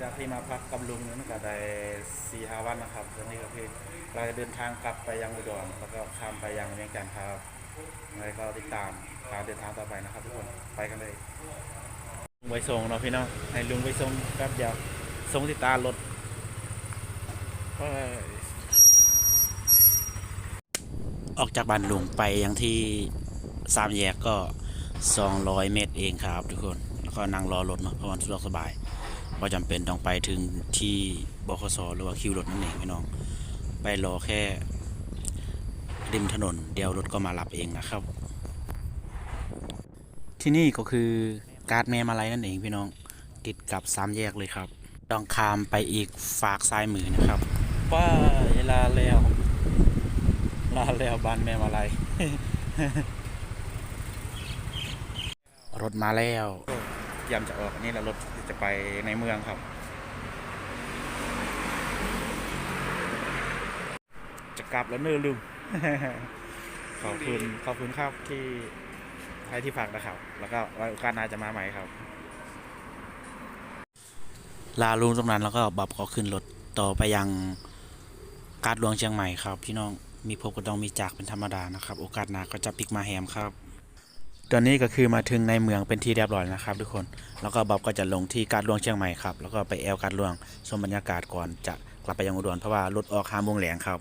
จากที่มาพักกับลุงนั้นก็ได้สี่ห้าวันนะครับตอนนี้ก็คือเราจะเดินทางกลับไปยังอุดรแล้วก็ข้ามไปยังเวียงจันทร์ครับยังไงก็ติดตามการเดินทางต่อไปนะครับทุกคนไปกันเลยลุงไปส่งเนาะพี่น้องให้ลุงไปส่งแป๊บเดียวส่งที่ตารถออกจากบ้านลุงไปยังที่สามแยกก็ 200 เมตรเองครับทุกคน แล้วก็นั่งรอรถเนาะเพราะมันสะดวกสบาย ว่าจำเป็นต้องไปถึงที่บขสหรือว่าคิวรถนั่นเองพี่น้อง ไปรอแค่ริมถนน เดี๋ยวรถก็มารับเองนะครับ ที่นี่ก็คือการ์ดแม่มาลัยนั่นเองพี่น้องติดกับสามแยกเลยครับต้องข้ามไปอีกฝากซ้ายมือนะครับป้าลาแล้วลาแล้วบ้านแม่มาลัยรถมาแล้ว ยามจะออกนี่แหละรถจะไปในเมืองครับ จะกลับแล้วเนื้อะลุงขอบคุณขอบคุณครับที่ให้ที่พักนะครับ แล้วก็ไว้โอกาสหน้าจะมาใหม่ครับ ลาลุงตรงนั้นแล้วก็บับก็ขึ้นรถต่อไปยังกาดหลวงเชียงใหม่ครับพี่น้องมีพบก็ต้องมีจากเป็นธรรมดานะครับ โอกาสหน้าก็จะปิกมาแฮมครับ ตอนนี้ก็คือมาถึงในเมืองเป็นที่เรียบร้อยนะครับ ทุกคน แล้วก็บ๊อบก็จะลงที่การหลวงเชียงใหม่ครับ แล้วก็ไปแอลการหลวงชมบรรยากาศก่อนจะกลับไปยังอุดรเพราะว่ารถออกห้าโมงแหลงครับ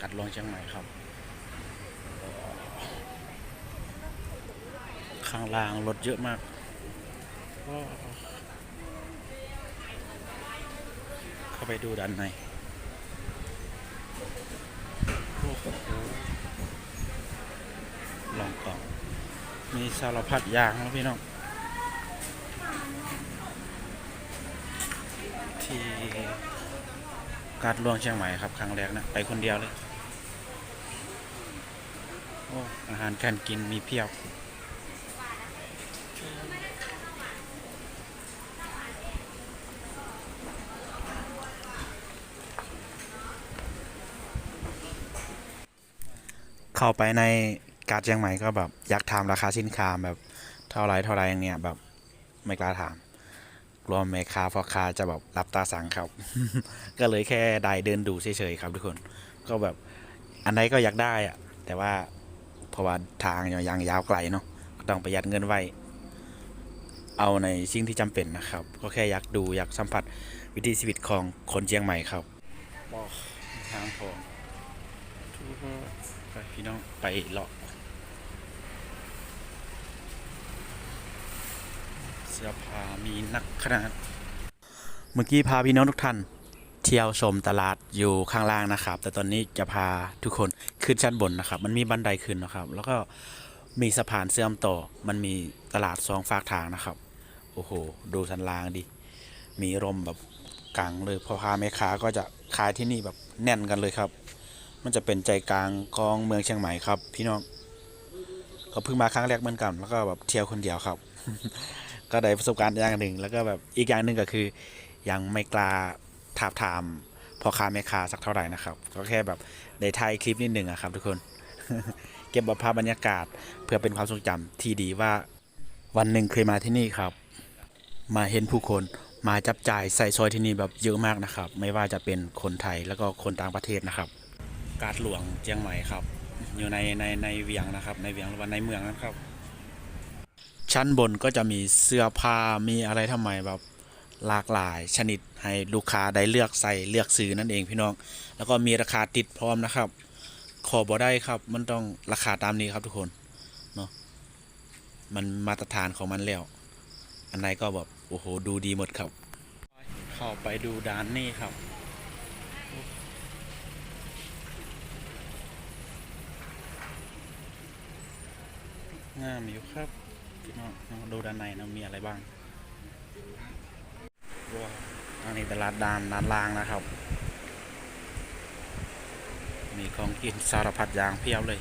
การหลวงเชียงใหม่ครับ ข้างล่างรถเยอะมากเข้าไปดูด้านในลองกล่อง มีสารพัดยางนะพี่น้องที่การหลวงเชียงใหม่ครับครั้งแรกนะไปคนเดียวเลยโอ้อาหารการกินมีเพียบเข้าไปใน การดเชียงใหม่ก็แบบอยากถามราคาสินค้าแบบเท่าไรเท่าไรอย่างเนี้ยแบบไม่กล้าถามกลัวแม่ค้าพ่อค้าจะแบบรับตาสั่งครับ ก็เลยแค่ได้เดินดูเฉยๆครับทุกคน ก็แบบอันไหนก็อยากได้อะแต่ว่าเพราะว่าทางยังยาวไกลเนาะก็ต้องประหยัดเงินไว้เอาในสิ่งที่จำเป็นนะครับ ก็แค่อยากดูอยากสัมผัสวิถีชีวิตของคนเชียงใหม่ครับบอกทางพองทุกคนไปพี่น้องไปเลาะ เสื้อผ้ามีนักขนาด เมื่อกี้พาพี่น้องทุกท่าน เที่ยวชมตลาดอยู่ข้างล่างนะครับ แต่ตอนนี้จะพาทุกคนขึ้นชั้นบนนะครับ มันมีบันไดขึ้นนะครับ แล้วก็มีสะพานเชื่อมต่อ มันมีตลาดสองฝากทางนะครับ โอ้โห ดูสันลางดิ มีร่มแบบกลางเลยพ่อค้าแม่ค้าก็จะขายที่นี่แบบแน่นกันเลยครับ มันจะเป็นใจกลางของเมืองเชียงใหม่ครับ พี่น้องก็เพิ่งมาครั้งแรกเหมือนกัน แล้วก็แบบเที่ยวคนเดียวครับ ก็ได้ประสบการณ์อย่างหนึ่ง แล้วก็แบบอีกอย่างหนึ่งก็คือยังไม่กล้าถามถามพ่อค้าแม่ค้าสักเท่าไหร่นะครับ ก็แค่แบบได้ถ่ายคลิปนิดหนึ่งอะครับ ทุกคน เก็บภาพบรรยากาศเพื่อเป็นความทรงจำที่ดีว่าวันหนึ่งเคยมาที่นี่ครับ มาเห็นผู้คนมาจับจ่ายใส่ซอยที่นี่แบบเยอะมากนะครับ ไม่ว่าจะเป็นคนไทยแล้วก็คนต่างประเทศนะครับ การหลวงเชียงใหม่ครับ อยู่ในในในเวียงนะครับ ในเวียงหรือว่าในเมืองนะครับ ชั้นบนก็จะมีเสื้อผ้ามีอะไรทำไมแบบหลากหลายชนิดให้ลูกค้าได้เลือกใส่เลือกซื้อนั่นเองพี่น้อง แล้วก็มีราคาติดพร้อมนะครับ ขอบ่ได้ครับ มันต้องราคาตามนี้ครับทุกคนเนาะมันมาตรฐานของมันแล้ว อันไหนก็แบบโอ้โหดูดีหมดครับเข้าไปดูด้านนี้ครับงามอยู่ครับ ดูด้านในนะมีอะไรบ้างว้าวอันนี้ตลาดด้านด้านล่างนะครับ มีของกินสารพัดอย่างเพียบเลย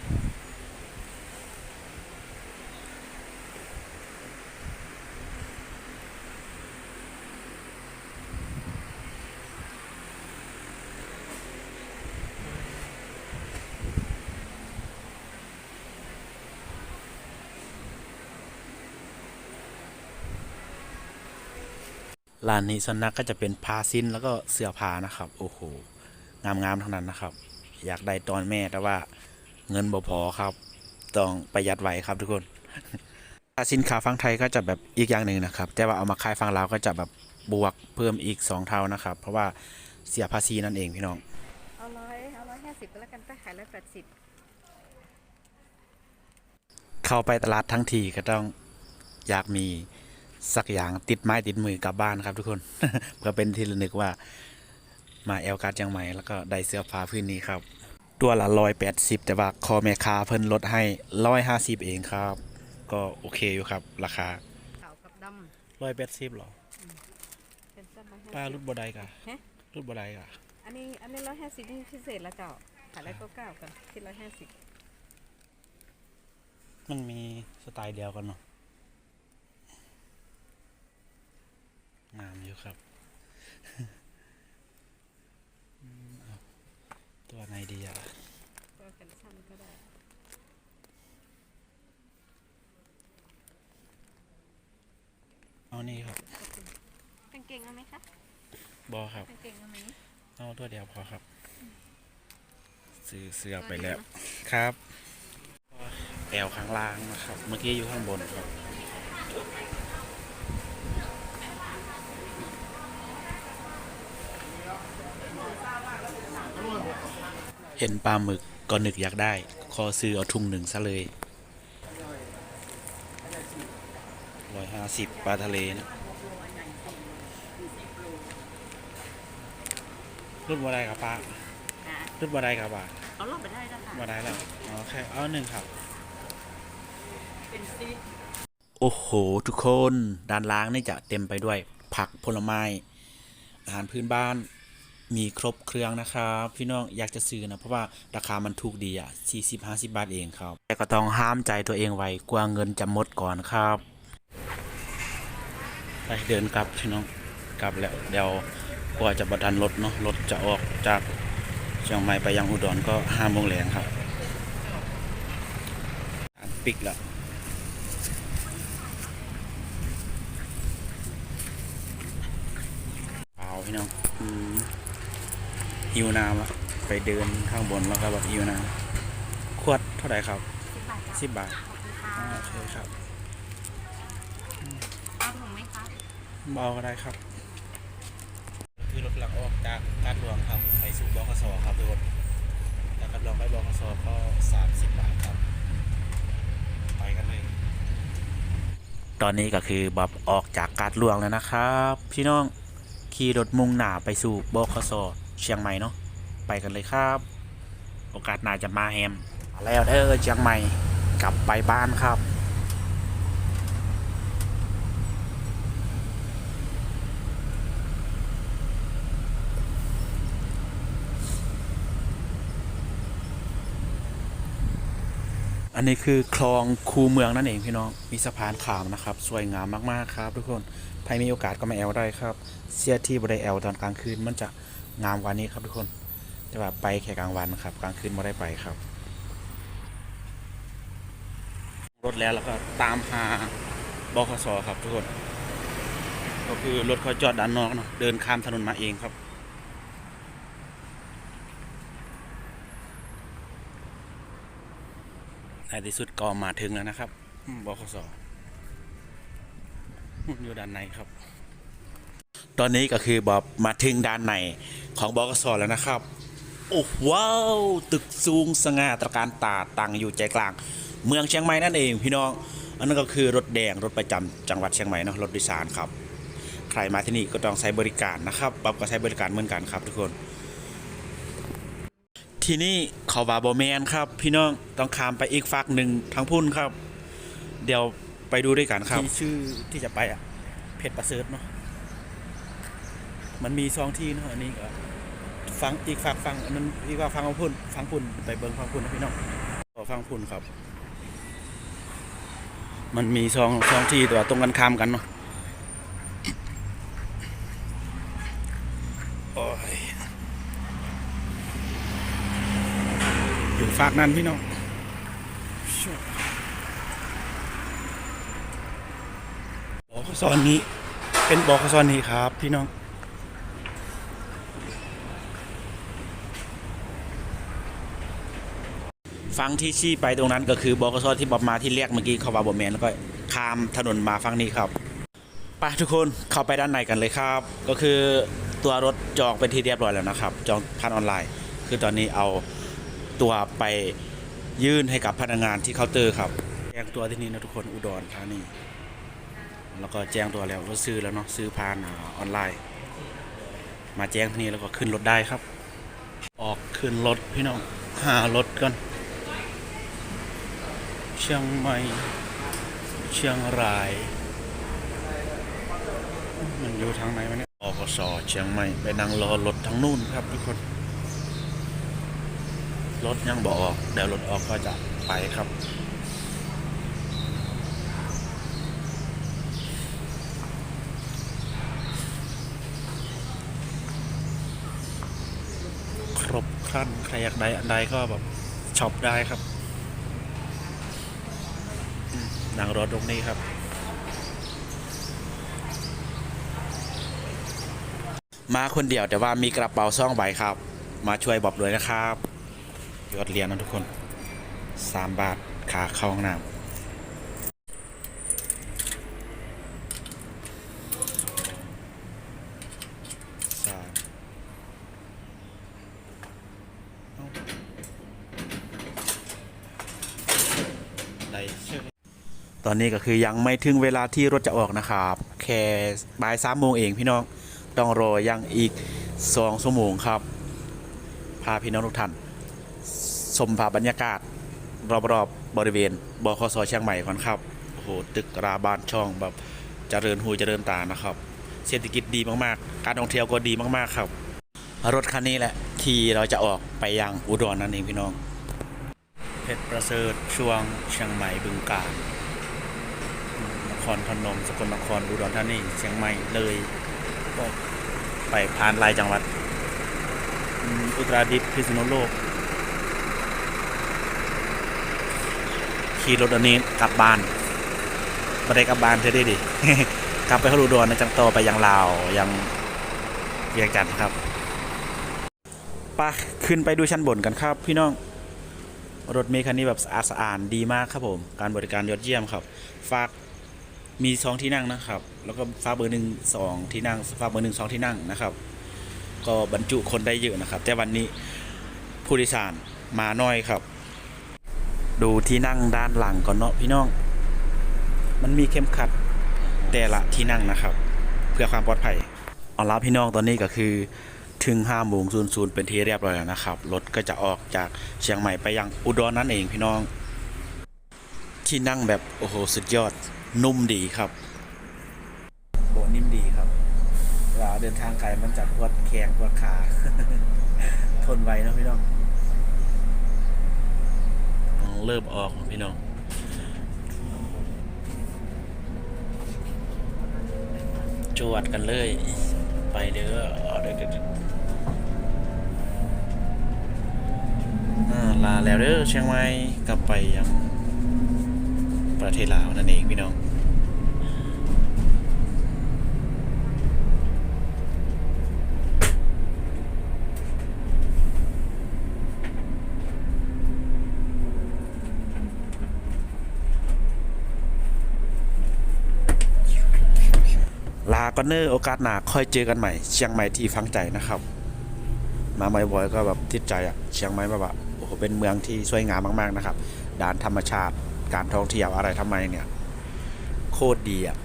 ร้านนี้ส่วนนักก็จะเป็นผ้าสิ้นแล้วก็เสื้อผ้านะครับ โอ้โห งามๆทั้งนั้นนะครับ อยากได้ตอนแม่แต่ว่าเงินบ่พอครับ ต้องประหยัดไว้ครับทุกคนถ้าสินค้าฟังไทยก็จะแบบอีกอย่างหนึ่งนะครับ แต่ว่าเอามาขายฟังลาวก็จะแบบบวกเพิ่มอีกสองเท่านะครับ เพราะว่าเสียภาษีนั่นเองพี่น้อง เอาร้อยเอาร้อยห้าสิบก็แล้วกันไปขายร้อยแปดสิบเข้าไปตลาดทั้งทีก็ต้องอยากมี สักอย่างติดไม้ติดมือกลับบ้านครับทุกคน เพื่อเป็นที่ระลึกว่ามาแอลการ์ดยังใหม่แล้วก็ได้เสื้อผ้าพื้นนี้ครับ ตัวละร้อยแปดสิบแต่ว่าคอแม่ค้าเพิ่นลดให้ร้อยห้าสิบเองครับ ก็โอเคอยู่ครับ ราคาขาวกับดร้อยแปดสิบหรอำเป็นเส้นร้อยห้าป้าสิรุบดบดได้กะฮะรุดบดได้กะอันนี้อันนี้ร้อยห้าสิบนี่พิเศษละเจ้าขายร้อยเก้าเก้ากันที่ร้อยห้าสิบมันมีสไตล์เดียวกันเนาะ งามอยู่ครับอืมเอาตัวไหนดีอะตัวกันสั้นก็ได้เอานี่ครับกางเกงเอาไหมคะบอครับกางเกงเอาไหมเอาตัวเดียวพอครับ ซื้อเสื้อไปแล้วครับแอวข้างล่างนะครับ เมื่อกี้อยู่ข้างบนครับ เห็นปลาหมึกก็นึกอยากได้ ขอซื้อเอาถุงหนึ่งซะเลยร้อยห้าสิบปลาทะเลนะรุ่นบ่ได้ครับป้านะรุ่นบ่ได้ครับป้าเอาลงไปได้แล้วค่ะบ่ได้แล้วอ๋อแค่เอาหนึ่งครับ เป็นซีโอ้โห ทุกคน ด้านล่างนี่จะเต็มไปด้วยผักผลไม้ อาหารพื้นบ้าน มีครบเครื่องนะครับพี่น้องอยากจะซื้อนะเพราะว่าราคามันถูกดีอะ40 50 บาทเองครับ แต่ก็ต้องห้ามใจตัวเองไว้กลัวเงินจะหมดก่อนครับไปเดินกลับพี่น้องกลับแล้วเดี๋ยวกว่าจะบัทันรถเนาะรถจะออกจากเชียงใหม่ไปยังอุดรก็ห้าโมงแรงครับปิกล้วเปล่าพี่น้องอืม หิวน้ำละไปเดินข้างบนแล้วก็แบบหิวน้ำขวดเท่าไหร่ครับสิบบาทจ้ะสิบบาทขอบคุณค่ะอ่าโอเคครับเอาถุงไหมคะเบาก็ได้ครับ คือรถหลังออกจากการหลวงครับไปสู่บกสครับทุกคนจากการหลวงไปบกสก็สามสิบบาทครับ ไปกันเลยตอนนี้ก็คือแบบออกจากการหลวงแล้วนะครับ พี่น้องขี่รถมุ่งหน้าไปสู่บกส เชียงใหม่เนาะไปกันเลยครับ โอกาสหน้าจะมาแฮมแล้วเด้อเชียงใหม่กลับไปบ้านครับอันนี้คือคลองคูเมืองนั่นเองพี่น้อง มีสะพานขามนะครับ สวยงามมากๆครับ ทุกคนใครมีโอกาสก็มาแอลได้ครับ เสียที่บริแอลตอนกลางคืนมันจะ งามวันนี้ครับทุกคน แต่ว่าไปแค่กลางวันครับ กลางคืนไม่ได้ไปครับ รถแล้วแล้วก็ตามหาบขสครับทุกคน ก็คือรถเขาจอดด้านนอกเนาะเดินข้ามถนนมาเองครับในที่สุดก็มาถึงแล้วนะครับบขสอยู่ด้านในครับ ตอนนี้ก็คือ บอบมาถึงด้านใน ของบกสแล้วนะครับ โอ้ว้าวตึกสูงสง่าตระการตาตั้งอยู่ใจกลาง เมืองเชียงใหม่นั่นเองพี่น้อง อันนั้นก็คือรถแดงรถประจำจังหวัดเชียงใหม่เนาะรถโดยสารครับ ใครมาที่นี่ก็ต้องใช้บริการนะครับบ๊อบก็ใช้บริการเหมือนกันครับทุกคน ที่นี่เขาบาบอแมนครับ พี่น้องต้องข้ามไปอีกฝั่งหนึ่งทางพุ่นครับ เดี๋ยวไปดูด้วยกันครับที่ชื่อที่จะไปอะเพชรประเสริฐเนาะ มันมีซองที่เนาะอันนี้ก็ฟังอีกฝั่งฟังอันนั้นอีกว่าฟังเอาพุ่นฟังพุ่นไปเบิ้งฟังพุ่นนะพี่น้องขอฟังพุ่นครับ มันมีซองซองที่ตัวตรงกันข้ามกันเนาะโอ้ยอยู่ฝากนั้นพี่น้องโอ้ซอนนี้เป็นบคสนี่ครับพี่น้อง ฟังที่ชี้ไปตรงนั้นก็คือบอกสที่บอกมาที่เรียกเมื่อกี้เขาว่าบอแมนแล้วก็ข้ามถนนมาฟังนี้ครับไปทุกคนเข้าไปด้านในกันเลยครับ ก็คือตัวรถจองเป็นที่เรียบร้อยแล้วนะครับ จองผ่านออนไลน์ คือตอนนี้เอาตัวไปยื่นให้กับพนักงานที่เคาน์เตอร์ครับแจ้งตัวที่นี่นะทุกคนอุดรธานีแล้วก็แจ้งตัวแล้วว่าซื้อแล้วเนาะซื้อผ่านออนไลน์ มาแจ้งที่นี่แล้วก็ขึ้นรถได้ครับ ออกขึ้นรถพี่น้องหารถก่อน ชียงใหม่ เชียงราย มันอยู่ทางไหนวะเนี่ยอกสเชียงใหม่ไปนั่งรอรถทางนู่นครับทุกคน รถยังบออกเดี๋ยวรถออกก็จะไปครับครบครันใครอยากได้อันใดก็แบบช็อปได้ครับ นั่งรถตรงนี้ครับ มาคนเดียวแต่ว่ามีกระเป๋าซ่องใบครับ มาช่วยบอกด้วยนะครับยอดเหรียญนะทุกคนสามบาทขาเข้าห้องน้ำสามเอ้าได้เชื่อ ตอนนี้ก็คือยังไม่ถึงเวลาที่รถจะออกนะครับ แค่บ่ายสามโมงเองพี่น้องต้องรอยังอีกสองชั่วโมงครับ พาพี่น้องทุกท่านชมภาพบรรยากาศ รอบๆบริเวณบคสเชียงใหม่ก่อนครับโอ้โหตึกราบานช่องแบบเจริญหูเจริญตานะครับ เศรษฐกิจดีมากๆ การท่องเที่ยวก็ดีมากๆครับ รถคันนี้แหละที่เราจะออกไปยังอุดรนั่นเองพี่น้องเพชรประเสริฐช่วงเชียงใหม่บึงกาฬ ครพนม สกลนคร อุดรธานี เชียงใหม่ เลยก็ไปผ่านหลายจังหวัด อุตรดิตถ์พิษณุโลก ขี่รถอันนี้กลับบ้านไม่ได้กลับบ้านเธอได้ดิ กลับไปเขาอุดรนจังโตอไปยังลาวยังเวียงจันทน์ครับไปขึ้นไปดูชั้นบนกันครับ พี่น้องรถเมคันนี้แบบสะอาดสะอาดดีมากครับผม การบริการยอดเยี่ยมครับ ฝาก มีสองที่นั่งนะครับ แล้วก็ฝาเบอร์หนึ่งสองที่นั่งฝาเบอร์หนึ่งสองที่นั่งนะครับ ก็บรรจุคนได้เยอะนะครับ แต่วันนี้ผู้โดยสารมาน้อยครับ ดูที่นั่งด้านหลังก่อนเนาะพี่น้อง มันมีเข้มขัดแต่ละที่นั่งนะครับ เพื่อความปลอดภัยเอาละพี่น้องตอนนี้ก็คือถึง5โมงศูนย์ศูนย์เป็นที่เรียบร้อยแล้วนะครับ รถก็จะออกจากเชียงใหม่ไปยังอุดรนั่นเองพี่น้อง ที่นั่งแบบ โอ้โห สุดยอด นุ่มดีครับโบนิ่มดีครับเวลาเดินทางไกลมันจะปวดแขนปวดขา ทนไว้เนอะพี่น้องอ๋อเริ่มออกพี่น้องจวดกันเลย ไปเด้อเอาเด้อเด้อเด้ออ่าลาแล้วเด้อเชียงใหม่กลับไปยัง ประเทศลาวนั่นเองพี่น้องลาก็เนอร์โอกาสหนาค่อยเจอกันใหม่ เชียงใหม่ที่ฟังใจนะครับ มาไม่บ่อยก็แบบติดใจอะเชียงใหม่แบบโอ้โหเป็นเมืองที่สวยงามมากๆนะครับด้านธรรมชาติ การท่องเที่ยวอะไรทำไมเนี่ย โคตรดีอะ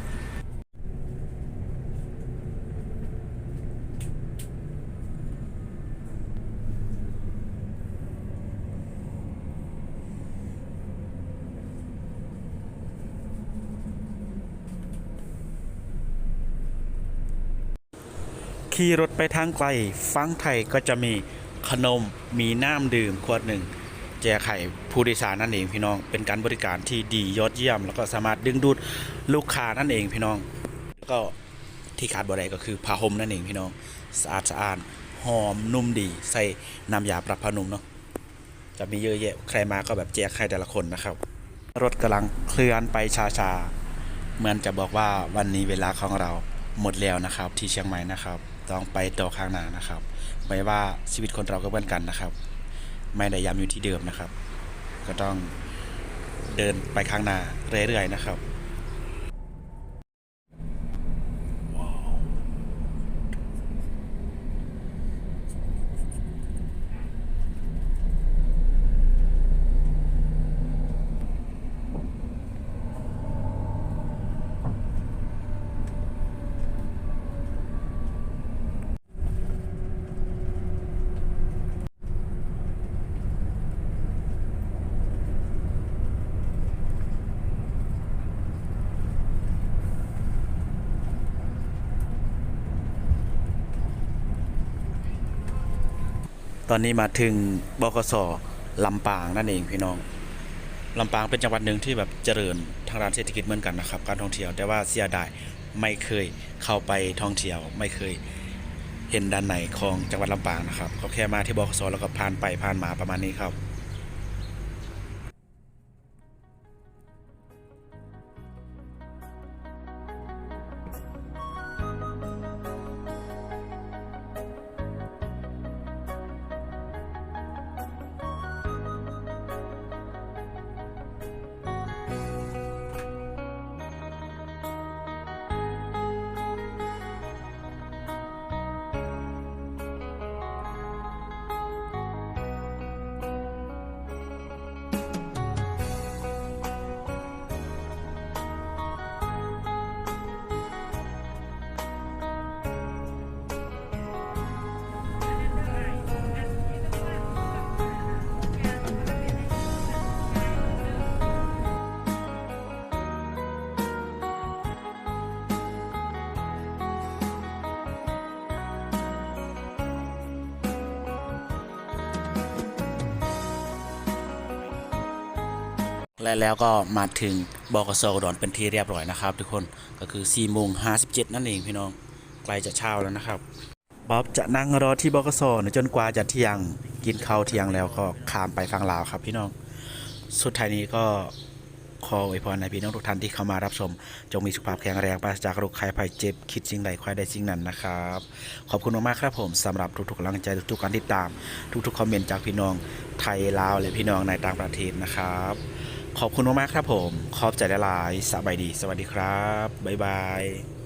ขี่รถไปทางไกล ฟังไทยก็จะมีขนมมีน้ำดื่มขวดหนึ่ง แจกไข่ผู้โดยสารนั่นเองพี่น้อง เป็นการบริการที่ดียอดเยี่ยม แล้วก็สามารถดึงดูดลูกค้านั่นเองพี่น้อง ก็ที่ขาดบ่ได้ก็คือผ้าห่มนั่นเองพี่น้องสะอาดสะอาดหอมนุ่มดี ใส่น้ำยาปรับผ้านุ่มเนาะจะมีเยอะแยะใครมาก็แบบแจกไข่แต่ละคนนะครับ รถกำลังเคลื่อนไปช้าๆเหมือนจะบอกว่าวันนี้เวลาของเราหมดแล้วนะครับ ที่เชียงใหม่นะครับ ต้องไปต่อข้างหน้านะครับไม่ว่าชีวิตคนเราก็เหมือนกันนะครับ ไม่ได้ย้ำอยู่ที่เดิมนะครับ ก็ต้องเดินไปข้างหน้าเรื่อยๆนะครับ ตอนนี้มาถึงบกสลำปางนั่นเองพี่น้องลำปางเป็นจังหวัดหนึ่งที่แบบเจริญทางด้านเศรษฐกิจเหมือนกันนะครับ การท่องเที่ยวแต่ว่าเสียดายไม่เคยเข้าไปท่องเที่ยว ไม่เคยเห็นด้านไหนของจังหวัดลำปางนะครับก็แค่มาที่บกสแล้วก็ผ่านไปผ่านมาประมาณนี้ครับ และแล้วก็มาถึงบกสอุดรเป็นที่เรียบร้อยนะครับ ทุกคนก็คือ4โมง57นั่นเองพี่น้องใกล้จะเช้าแล้วนะครับบ๊อบจะนั่งรอที่บกสจนกว่าจะเที่ยงกินข้าวเที่ยงแล้วก็ข้ามไปฟังลาวครับ พี่น้อง สุดท้ายนี้ก็ขออวยพรในพี่น้องทุกท่านที่เข้ามารับชม จงมีสุขภาพแข็งแรงปราศจากโรคภัยภัยเจ็บคิดสิ่งใดควายได้สิ่งนั้นนะครับ ขอบคุณมากๆครับผมสำหรับทุกๆกำลังใจทุกๆการติดตาม ทุกๆคอมเมนต์จากพี่น้องไทยลาวและพี่น้องในต่างประเทศนะครับ ขอบคุณมากๆครับผม ขอบใจหลายสบายดี สวัสดีครับ บ๊ายบาย